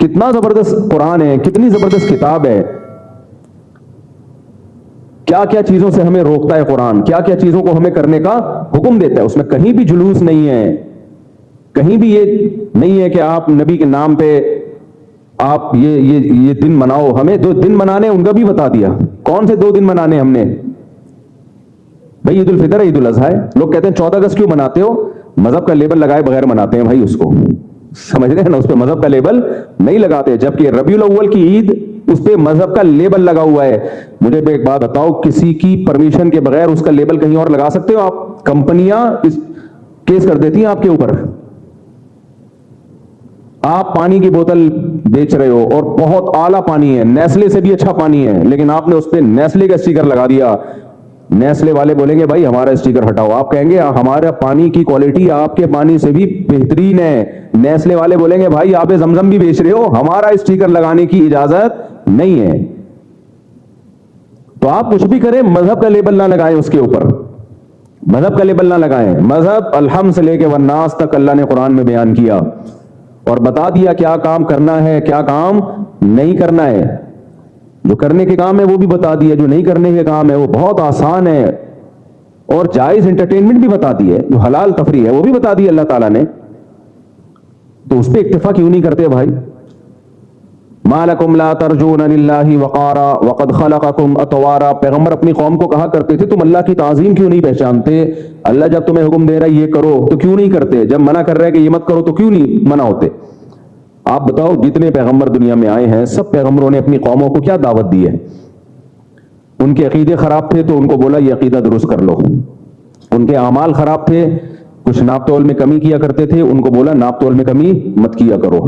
کتنا زبردست قرآن ہے، کتنی زبردست کتاب ہے۔ کیا کیا چیزوں سے ہمیں روکتا ہے قرآن؟ کیا کیا چیزوں کو ہمیں کرنے کا حکم دیتا ہے؟ اس میں کہیں بھی جلوس نہیں ہے۔ کہیں بھی یہ نہیں ہے کہ آپ نبی کے نام پہ آپ یہ یہ یہ دن مناؤ۔ ہمیں دو دن منانے ان کا بھی بتا دیا۔ کون سے دو دن منانے ہم نے؟ بھائی عید الفطر عید الاضحیٰ۔ ہے لوگ کہتے ہیں، چودہ اگست کیوں مناتے ہو؟ مذہب کا لیبل لگائے بغیر مناتے ہیں بھائی اس کو۔ سمجھ رہے ہیں نا، اس پہ مذہب کا لیبل نہیں لگاتے۔ جبکہ ربیع الاول کی عید، اس پہ مذہب کا لیبل لگا ہوا ہے۔ مجھے ایک بات بتاؤ، کسی کی پرمیشن کے بغیر اس کا لیبل کہیں اور لگا سکتے ہو آپ؟ کمپنیاں اس کیس کر دیتی ہیں آپ کے اوپر۔ آپ پانی کی بوتل بیچ رہے ہو اور بہت اعلیٰ پانی ہے، نیسلے سے بھی اچھا پانی ہے، لیکن آپ نے اس پہ نیسلے کا اسٹیکر لگا دیا۔ نیسلے والے بولیں گے، بھائی ہمارا اسٹیکر ہٹاؤ۔ آپ کہیں گے، ہمارا پانی کی کوالٹی آپ کے پانی سے بھی بہترین ہے۔ نیسلے والے بولیں گے، بھائی، آپ زمزم بھی بیچ رہے ہو، ہمارا اسٹیکر لگانے کی اجازت نہیں ہے۔ تو آپ کچھ بھی کریں، مذہب کا لیبل نہ لگائیں اس کے اوپر۔ مذہب کا لیبل نہ لگائیں۔ مذہب الحمد سے لے کے ورناس تک اللہ نے قرآن میں بیان کیا اور بتا دیا کیا کام کرنا ہے، کیا کام نہیں کرنا ہے۔ جو کرنے کے کام ہے، وہ بھی بتا دیا جو نہیں کرنے کے کام ہے، وہ بہت آسان ہے۔ اور جائز انٹرٹینمنٹ بھی بتا دی ہے، جو حلال تفریح ہے، وہ بھی بتا دی اللہ تعالیٰ نے۔ تو اس پہ اکتفا کیوں نہیں کرتے بھائی؟ مالکم لا ترجون للہ وقارا، وقد خلقکم اتوارا۔ پیغمبر اپنی قوم کو کہا کرتے تھے، تم اللہ کی تعظیم کیوں نہیں پہچانتے؟ اللہ جب تمہیں حکم دے رہا ہے یہ کرو، تو کیوں نہیں کرتے؟ جب منع کر رہا ہے کہ یہ مت کرو، تو کیوں نہیں منع ہوتے؟ آپ بتاؤ، جتنے پیغمبر دنیا میں آئے ہیں، سب پیغمبروں نے اپنی قوموں کو کیا دعوت دی ہے؟ ان کے عقیدے خراب تھے تو ان کو بولا، یہ عقیدہ درست کر لو۔ ان کے اعمال خراب تھے کچھ ناپ تول میں کمی کیا کرتے تھے، ان کو بولا ناپ تول میں کمی مت کیا کرو۔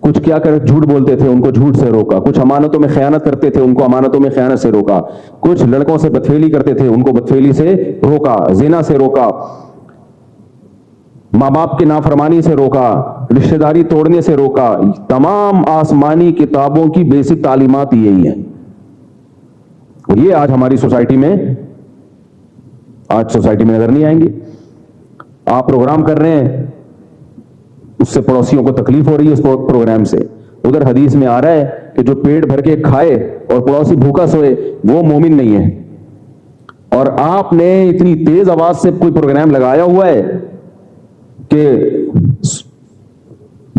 کچھ کیا کر، جھوٹ بولتے تھے، ان کو جھوٹ سے روکا۔ کچھ امانتوں میں خیانت کرتے تھے، ان کو امانتوں میں خیانت سے روکا۔ کچھ لڑکوں سے بدفیلی کرتے تھے، ان کو بدفیلی سے روکا، زنا سے روکا۔ ماں باپ کی نافرمانی سے روکا، رشتہ داری توڑنے سے روکا۔ تمام آسمانی کتابوں کی بیسک تعلیمات یہی ہیں۔ اور یہ آج ہماری سوسائٹی میں، آج سوسائٹی میں نظر نہیں آئیں گی۔ آپ پروگرام کر رہے ہیں اس سے پڑوسیوں کو تکلیف ہو رہی ہے اس پروگرام سے۔ ادھر حدیث میں آ رہا ہے کہ جو پیٹ بھر کے کھائے اور پڑوسی بھوکا سوئے وہ مومن نہیں ہے۔ اور آپ نے اتنی تیز آواز سے کوئی پروگرام لگایا ہوا ہے کہ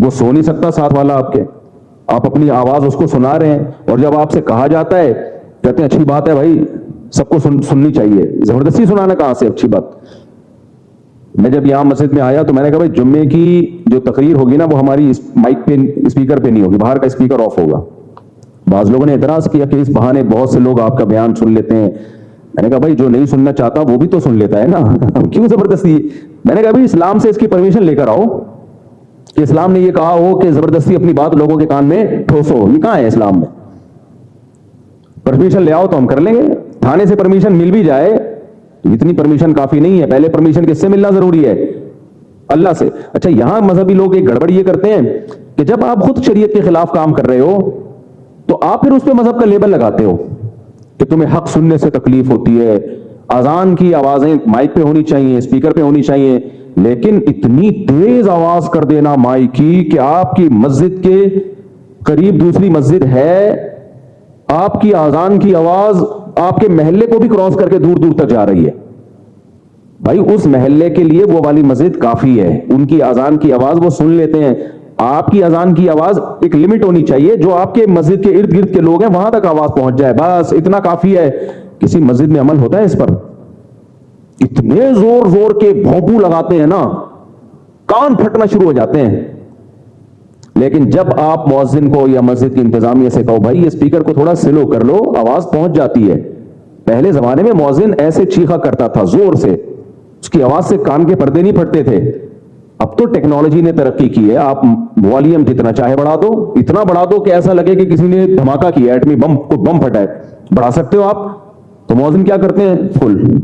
وہ سو نہیں سکتا ساتھ والا آپ کے۔ آپ اپنی آواز اس کو سنا رہے ہیں اور جب آپ سے کہا جاتا ہے کہتے ہیں اچھی بات ہے بھائی سب کو سن, سننی چاہیے۔ زبردستی سنانا کہاں سے؟ اچھی بات۔ میں جب یہاں مسجد میں آیا تو میں نے کہا بھائی جمعے کی جو تقریر ہوگی نا وہ ہماری مائک پہ، اسپیکر پہ نہیں ہوگی، باہر کا اسپیکر آف ہوگا۔ بعض لوگوں نے اعتراض کیا کہ اس بہانے بہت سے لوگ آپ کا بیان سن لیتے ہیں۔ میں نے کہا بھائی جو نہیں سننا چاہتا وہ بھی تو سن لیتا ہے نا۔ کیوں زبردستی؟ میں نے کہا بھائی اسلام سے اس کی پرمیشن لے کر آؤ۔ کہ اسلام نے یہ کہا ہو کہ زبردستی اپنی بات لوگوں کے کان میں ٹھوسو، یہ کہاں ہے اسلام میں؟ پرمیشن لے آؤ تو ہم کر لیں گے۔ تھانے سے پرمیشن مل بھی جائے۔ اتنی پرمیشن کافی نہیں ہے۔ پہلے پرمیشن کس سے ملنا ضروری ہے؟ اللہ سے۔ اچھا یہاں مذہبی لوگ ایک گڑبڑ یہ کرتے ہیں کہ جب آپ خود شریعت کے خلاف کام کر رہے ہو، تو آپ پھر اس پہ مذہب کا لیبل لگاتے ہو کہ تمہیں حق سننے سے تکلیف ہوتی ہے۔ اذان کی آوازیں مائک پہ ہونی چاہیے اسپیکر پہ ہونی چاہیے، لیکن اتنی تیز آواز کر دینا مائک کی کہ آپ کی مسجد کے قریب دوسری مسجد ہے، آپ کی آزان کی آواز آپ کے محلے کو بھی کراس کر کے دور دور تک جا رہی ہے۔ بھائی، اس محلے کے لیے وہ والی مسجد کافی ہے۔ ان کی آزان کی آواز وہ سن لیتے ہیں۔ آپ کی اذان کی آواز ایک لمٹ ہونی چاہیے۔ جو آپ کے مسجد کے ارد گرد کے لوگ ہیں، وہاں تک آواز پہنچ جائے۔ بس، اتنا کافی ہے۔ کسی مسجد میں عمل ہوتا ہے اس پر؟ اتنے زور زور کے بھونپو لگاتے ہیں نا۔ کان پھٹنا شروع ہو جاتے ہیں۔ لیکن جب آپ مؤذن کو یا مسجد کی انتظامیہ سے کہو، بھائی، یہ اسپیکر کو تھوڑا سلو کر لو، آواز پہنچ جاتی ہے۔ پہلے زمانے میں مؤذن ایسے چیخا کرتا تھا، زور سے۔ اس کی آواز سے کان کے پردے نہیں پھٹتے تھے۔ اب تو ٹیکنالوجی نے ترقی کی ہے۔ آپ والیم جتنا چاہے بڑھا دو۔ اتنا بڑھا دو کہ ایسا لگے کہ کسی نے دھماکہ کیا ایٹمی بم کو بم پھٹائے بڑھا سکتے ہو آپ؟ تو مؤذن کیا کرتے ہیں؟ فل۔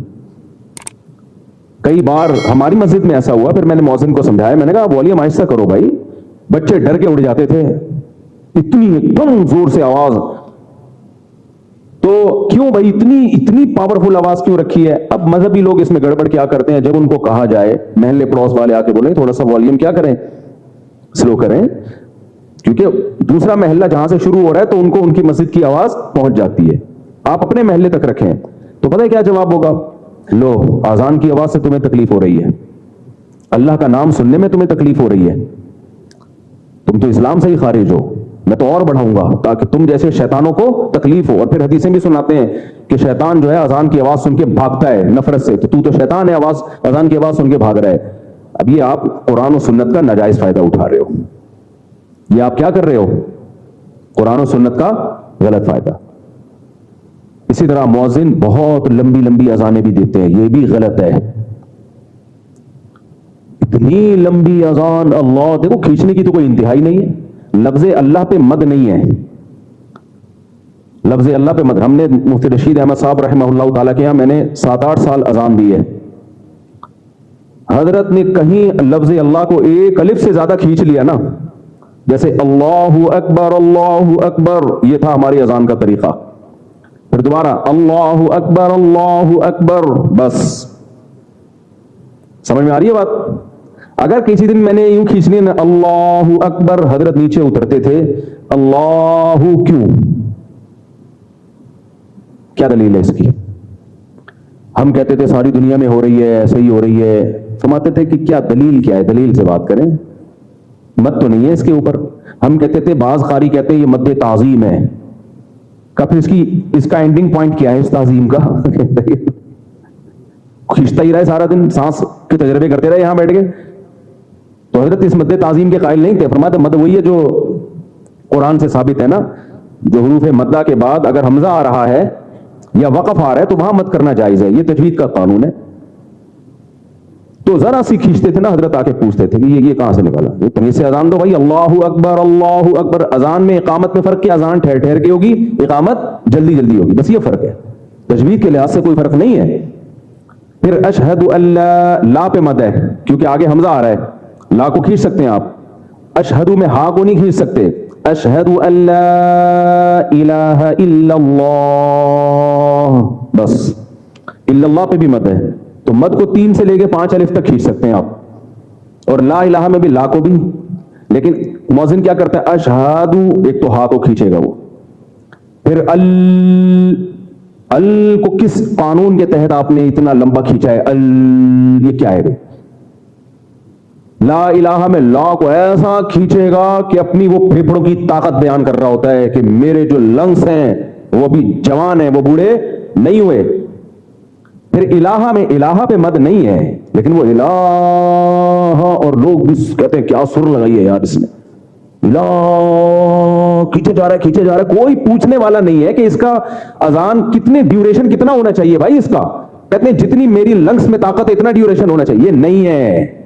کئی بار ہماری مسجد میں ایسا ہوا، پھر میں نے مؤذن کو سمجھایا۔ میں نے کہا والیم آہستہ کرو بھائی۔ بچے ڈر کے اڑ جاتے تھے، اتنی ایک دم زور سے آواز۔ تو کیوں بھائی اتنی اتنی پاورفل آواز کیوں رکھی ہے؟ اب مذہبی لوگ اس میں گڑبڑ کیا کرتے ہیں؟ جب ان کو کہا جائے، محلے پڑوس والے آ کے بولیں، تھوڑا سا والیوم کیا کریں؟ سلو کریں۔ کیونکہ دوسرا محلہ جہاں سے شروع ہو رہا ہے، تو ان کو ان کی مسجد کی آواز پہنچ جاتی ہے۔ آپ اپنے محلے تک رکھیں۔ تو پتہ ہے کیا جواب ہوگا؟ لو آزان کی آواز سے تمہیں تکلیف ہو رہی ہے۔ اللہ کا نام سننے میں تمہیں تکلیف ہو رہی ہے۔ تم تو اسلام سے ہی خارج ہو۔ میں تو اور بڑھاؤں گا تاکہ تم جیسے شیطانوں کو تکلیف ہو۔ اور پھر حدیثیں بھی سناتے ہیں کہ شیطان جو ہے اذان کی آواز سن کے بھاگتا ہے نفرت سے۔ تو تو تو شیطان ہے، آواز اذان کی آواز سن کے بھاگ رہا ہے۔ اب یہ آپ قرآن و سنت کا ناجائز فائدہ اٹھا رہے ہو۔ یہ آپ کیا کر رہے ہو؟ قرآن و سنت کا غلط فائدہ۔ اسی طرح مؤذن بہت لمبی لمبی اذانیں بھی دیتے ہیں۔ یہ بھی غلط ہے۔ اتنی لمبی اذان اللہ، دیکھو کھینچنے کی تو کوئی انتہائی نہیں ہے۔ لفظ اللہ پہ مد نہیں ہے۔ لفظ اللہ پہ مد۔ ہم نے مفتی رشید احمد صاحب رحمہ اللہ تعالیٰ کے یہاں میں نے سات آٹھ سال اذان دی ہے۔ حضرت نے کہیں لفظ اللہ کو ایک الف سے زیادہ کھینچ لیا نا۔ جیسے اللہ اکبر اللہ اکبر، یہ تھا ہماری اذان کا طریقہ۔ پھر دوبارہ اللہ اکبر اللہ اکبر، بس۔ سمجھ میں آ رہی ہے بات؟ اگر کسی دن میں نے یوں کھینچنی نا، اللہ اکبر، حضرت نیچے اترتے تھے، اللہ کیوں؟ کیا دلیل ہے اس کی؟ ہم کہتے تھے، ساری دنیا میں ہو رہی ہے، ایسے ہی ہو رہی ہے۔ فرماتے تھے کہ کیا دلیل کیا ہے؟ دلیل سے بات کریں۔ مت تو نہیں ہے اس کے اوپر۔ ہم کہتے تھے، بعض قاری کہتے ہیں، یہ مد تعظیم ہے۔ کا پھر اس کی، اس کا اینڈنگ پوائنٹ کیا ہے اس تعظیم کا؟ کھینچتا ہی رہے سارا دن، سانس کے تجربے کرتے رہے، یہاں بیٹھ کے۔ تو حضرت اس مد تعظیم کے قائل نہیں تھے۔ فرماتے مد وہی ہے جو قرآن سے ثابت ہے نا، جو حروف مدہ کے بعد اگر حمزہ آ رہا ہے یا وقف آ رہا ہے تو وہاں مت کرنا جائز ہے۔ یہ تجوید کا قانون ہے۔ تو ذرا سی کھینچتے تھے نا، حضرت آ کے پوچھتے تھے کہ یہ یہ کہاں سے نکالا یہ تمیز سے اذان دو، بھائی اللہ اکبر اللہ اکبر۔ اذان میں اقامت میں فرق کیا؟ اذان ٹھہر ٹھہر کے ہوگی، اقامت جلدی جلدی ہوگی۔ بس یہ فرق ہے۔ تجوید کے لحاظ سے کوئی فرق نہیں ہے۔ پھر اشہد اللہ لا پہ مد ہے، کیونکہ آگے حمزہ آ رہا ہے۔ لا کو کھینچ سکتے ہیں آپ۔ اشہدو میں ہا کو نہیں کھینچ سکتے۔ اشہد اللہ الہ الا اللہ۔ بس۔ اللہ پہ بھی مد ہے۔ تو مد کو تین سے لے کے پانچ الف تک کھینچ سکتے ہیں آپ۔ اور لا الہ میں بھی لا کو بھی۔ لیکن موزن کیا کرتا ہے؟ اشہادو ایک تو ہا کو کھینچے گا وہ۔ پھر ال ال کو کس قانون کے تحت آپ نے اتنا لمبا کھینچا ہے؟ ال، یہ کیا ہے؟ بھائی لا الہ میں لا کو ایسا کھینچے گا کہ اپنی وہ پھیپڑوں کی طاقت بیان کر رہا ہوتا ہے کہ میرے جو لنگس ہیں، وہ بھی جوان ہیں، وہ بوڑھے نہیں ہوئے۔ پھر الہ میں الہ پہ مد نہیں ہے، لیکن وہ الہ اور لوگ بھی کہتے ہیں، کیا سر لگائی ہے یار اس نے؟ کھینچے جا رہا ہے، کھینچے جا رہا ہے۔ کوئی پوچھنے والا نہیں ہے کہ اس کا اذان کتنے ڈیوریشن کتنا ہونا چاہیے بھائی اس کا۔ کہتے ہیں، جتنی میری لنگس میں طاقت ہے، اتنا ڈیوریشن ہونا چاہیے۔ نہیں ہے۔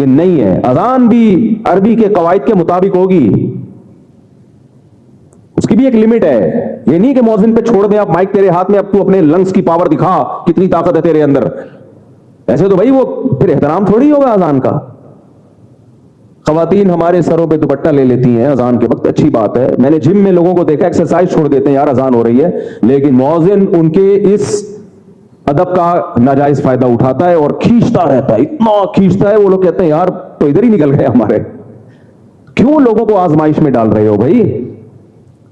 یہ نہیں ہے۔ اذان بھی عربی کے قواعد کے مطابق ہوگی۔ اس کی بھی ایک لمٹ ہے۔ یہ نہیں کہ موزن پہ چھوڑ دیں آپ مائک تیرے ہاتھ میں، اب تو اپنے لنگس کی پاور دکھا کتنی طاقت ہے تیرے اندر۔ ایسے تو بھائی وہ پھر احترام تھوڑی ہوگا اذان کا۔ خواتین ہمارے سروں پہ دوپٹہ لے لیتی ہیں۔ اذان کے وقت اچھی بات ہے۔ میں نے جم میں لوگوں کو دیکھا ایکسرسائز چھوڑ دیتے ہیں، یار اذان ہو رہی ہے۔ لیکن موزن ان کے اس ادب کا ناجائز فائدہ اٹھاتا ہے اور کھینچتا رہتا ہے۔ اتنا کھینچتا ہے، وہ لوگ کہتے ہیں، یار، تو ادھر ہی نکل گئے ہمارے۔ کیوں لوگوں کو آزمائش میں ڈال رہے ہو بھائی؟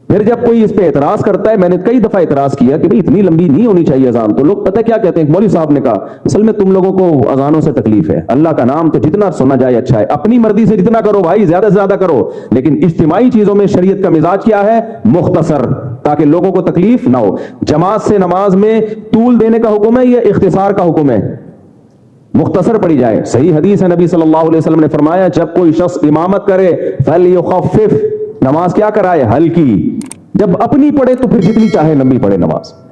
پھر جب کوئی اس پہ اعتراض کرتا ہے، میں نے کئی دفعہ اعتراض کیا کہ بھئی اتنی لمبی نہیں ہونی چاہیے اذان۔ تو لوگ پتہ کیا کہتے ہیں؟ مولوی صاحب نے کہا، اصل میں تم لوگوں کو اذانوں سے تکلیف ہے۔ اللہ کا نام تو جتنا سنا جائے اچھا ہے۔ اپنی مرضی سے جتنا کرو بھائی، زیادہ سے زیادہ کرو۔ لیکن اجتماعی چیزوں میں شریعت کا مزاج کیا ہے؟ مختصر۔ تاکہ لوگوں کو تکلیف نہ ہو۔ جماعت سے نماز میں طول دینے کا حکم ہے یا اختصار کا حکم ہے؟ مختصر پڑی جائے۔ صحیح حدیث ہے، نبی صلی اللہ علیہ وسلم نے فرمایا، جب کوئی شخص امامت کرے، فَلْيُخَفِّفْ۔ نماز کیا کرائے؟ ہلکی۔ جب اپنی پڑھے تو پھر جتنی چاہے لمبی پڑھے نماز۔